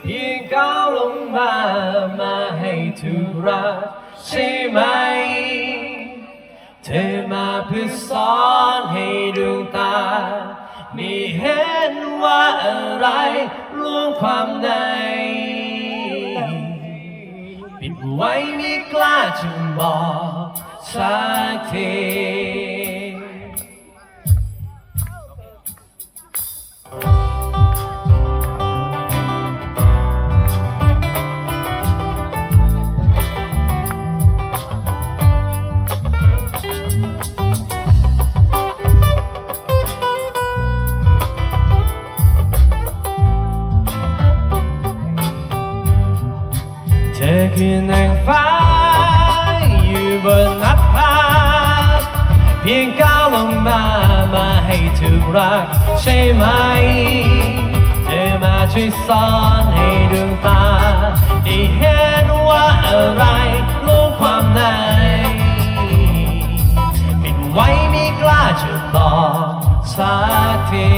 เพียงก้าวลงมา มาให้ถูกรักใช่ไหม เธอมาเพื่อสอนให้ดวงตาไม่เห็นว่าอะไรลวงความในปิดไว้ไม่กล้าจะบอกสักที คือนางฟ้า อยู่บนน้าผาเพียงก้าวลงมามาให้ถูกรักใช่ไหม เธอมาช่วยสอนให้ดวงตาได้เห็นว่าอะไรลงความในปิดไว้ไม่กล้าจะบอกสักที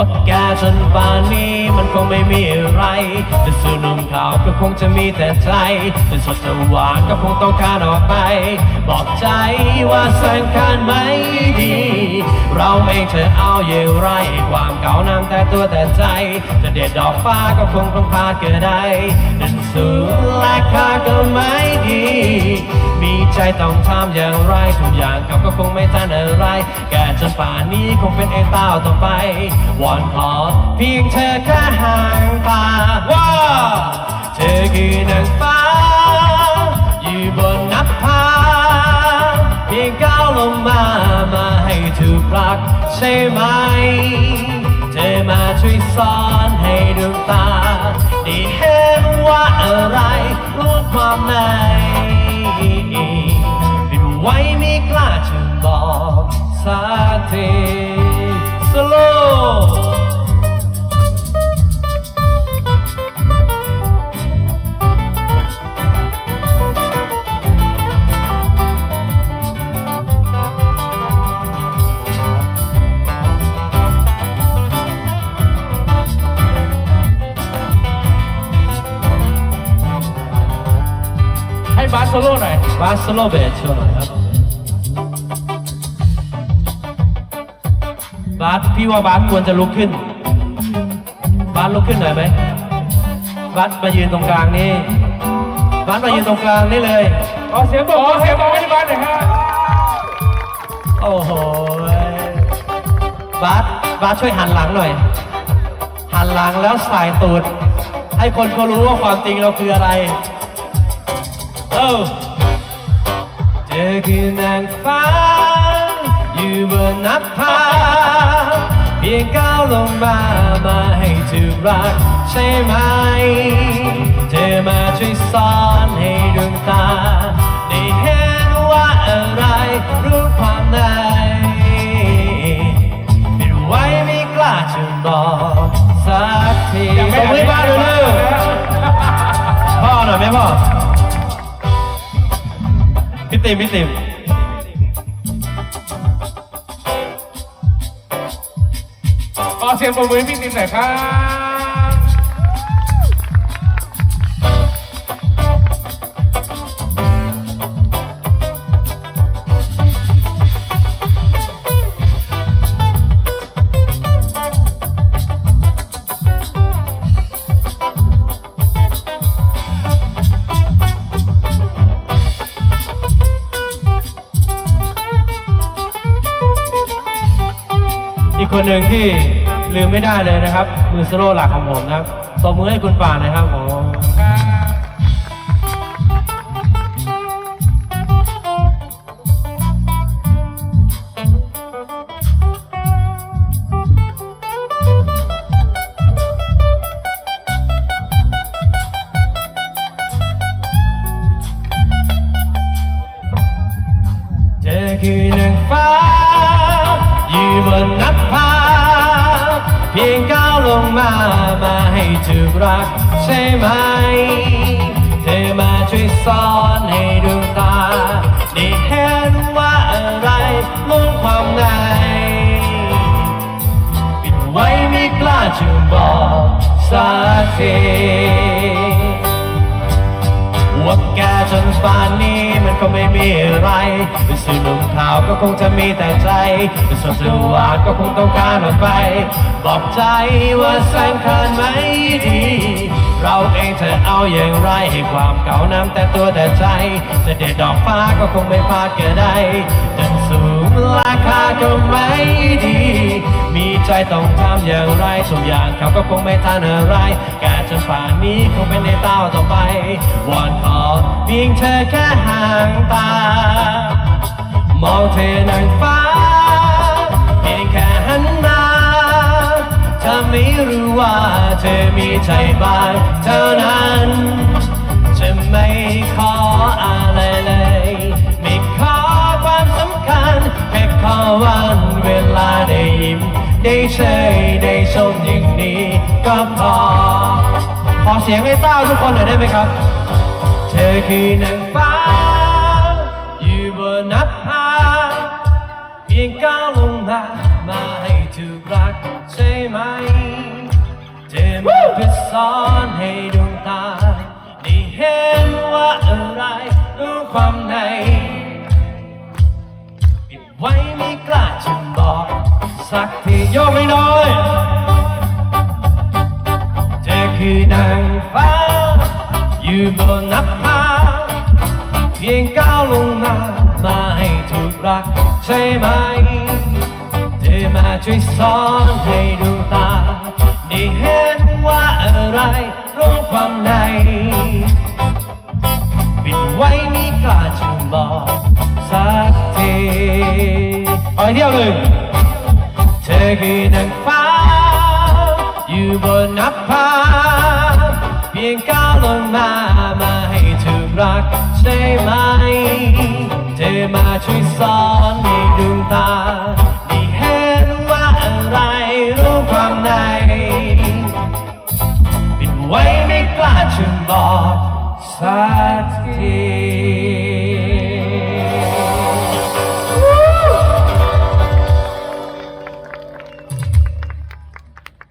ว่าแก่จนป่านนี้มันคงไม่มีอะไรแต่ส่วนมขาวก็คงจะมีแต่ใจเป็นสดสว่างก็คงต้องการออกไป บอกใจว่าสำคัญไหมดี เราเองเธอเอาเย่ไรความเก่านำแต่ตัวแต่ใจจะเด็ดดอกฟ้าก็คงต้องพาดเกิดได้นั่นสูงและค่าก็ไม่ดี ใจต้องทำอย่างไรทุกอย่างเขาก็คงไม่ทันอะไร แกจนป่านนี้คงเป็นเองเต้าต่อไป วอนขอเพียงเธอแค่ห่างตาว่า เธอคือนางฟ้า อยู่บนนับพาเพียงก้าวลงมามาให้ถูกรักใช่ไหม เธอมาช่วยสอนให้ดวงตาได้เห็นว่าอะไรรู้ความใน ไว้ไม่กล้าจะบอกสักทีสโลให้บาสโซโล่หน่อยบาสโลเบสโชว์หน่อยครับ บาสพี่ว่าบาสควรจะลุกขึ้น บาสลุกขึ้นหน่อยไหมบาสมายืนตรงกลางนี่บาสมายืนตรงกลางนี่เลยขอเสียงบอกขอเสียงบอกให้บาสหน่อยฮะโอ้โหบาสบาสช่วยหันหลังหน่อย หันหลังแล้วสายตูด ให้คนเขารู้ว่าความจริงเราคืออะไร เออเธอคือนางฟ้า อยู่บนนับพาเพียงก้าวลงมามาให้ถูกรักใช่ไหม เธอมาช่วยสอนให้ดวงตา ได้เห็นว่าอะไรรู้ความในปิดไว้ไม่กล้าจะบอกสักทียังไม่ตบมือให้บ้านเลยลูกพ่อหน่อยไหมพ่อพี่ติมพี่ติม เสียงปรบมือพี่ติมหน่อยครับ อีกคนหนึ่งที่ ลืมไม่ได้เลยนะครับ มือโซโลหลักของผมนะครับตบมือให้คุณป่านนะครับผมเธอคือนางฟ้าอยู่บนนับ ให้ถูกรักใช่ไหม เธอมาช่วยสอนให้ดวงตาได้เห็นว่าอะไรลงความในปิดไว้ไม่กล้าจะบอกสักทีว่าแก จนป่านนี้มันก็ไม่มีอะไรเป็นสื่อหนุ่มข่าวก็คงจะมีแต่ใจเป็นสดสวาดก็คงต้องการออกไป บอกใจว่าสำคัญไหมดี เราเองจะเอาอย่างไรให้ความเก่าน้ำแต่ตัวแต่ใจจะเด็ดดอกฟ้าก็คงไม่พลาดเกิดได้จนสูงราคาก็ไม่ดี มีใจต้องทำอย่างไรทุกอย่างเขาก็คงไม่ทันอะไรแกจนป่านนี้คงเป็นในเต้าต่อไปวอนขอเพียงเธอแค่ห่างตา มองเธอนางฟ้า เพียงแค่หันมาเธอไม่รู้ว่าเธอมีใจบ้างเท่านั้นจะไม่ขออะไรเลย ไม่ขอความสำคัญ แค่ขอวันเวลาได้ยิ้ม ได้เฉยได้ชมอย่างนี้ก็พอ ขอเสียงให้เต้าทุกคนหน่อยได้ไหมครับ อคือนางฟ้า อยู่บนน้าผาเพียงก้าวลงมา มาให้ถูกรักใช่ไหม เธอมาเพื่อสอนให้ดวงตาได้เห็นว่าอะไรรู้ความในปิดไว้ไม่กล้าจะบอก สักทีโยกไม่น้อยเธอคือนางฟ้าอยู่บนน้าผา เพียงก้าวลงมามาให้ถูกรักใช่ไหมเธอมาช่วยสอนให้ดวงตาได้เห็นว่าอะไรรู้ความในปิดไว้ไม่กล้าจะบอกสักทีเอาเที่ยวหนึ่งเธอคือนาง ได้ไหม เธอมาช่วยสอนให้ดวงตาได้เห็นว่าอะไรรู้ความในปิดไว้ไม่กล้าจะบอกสักที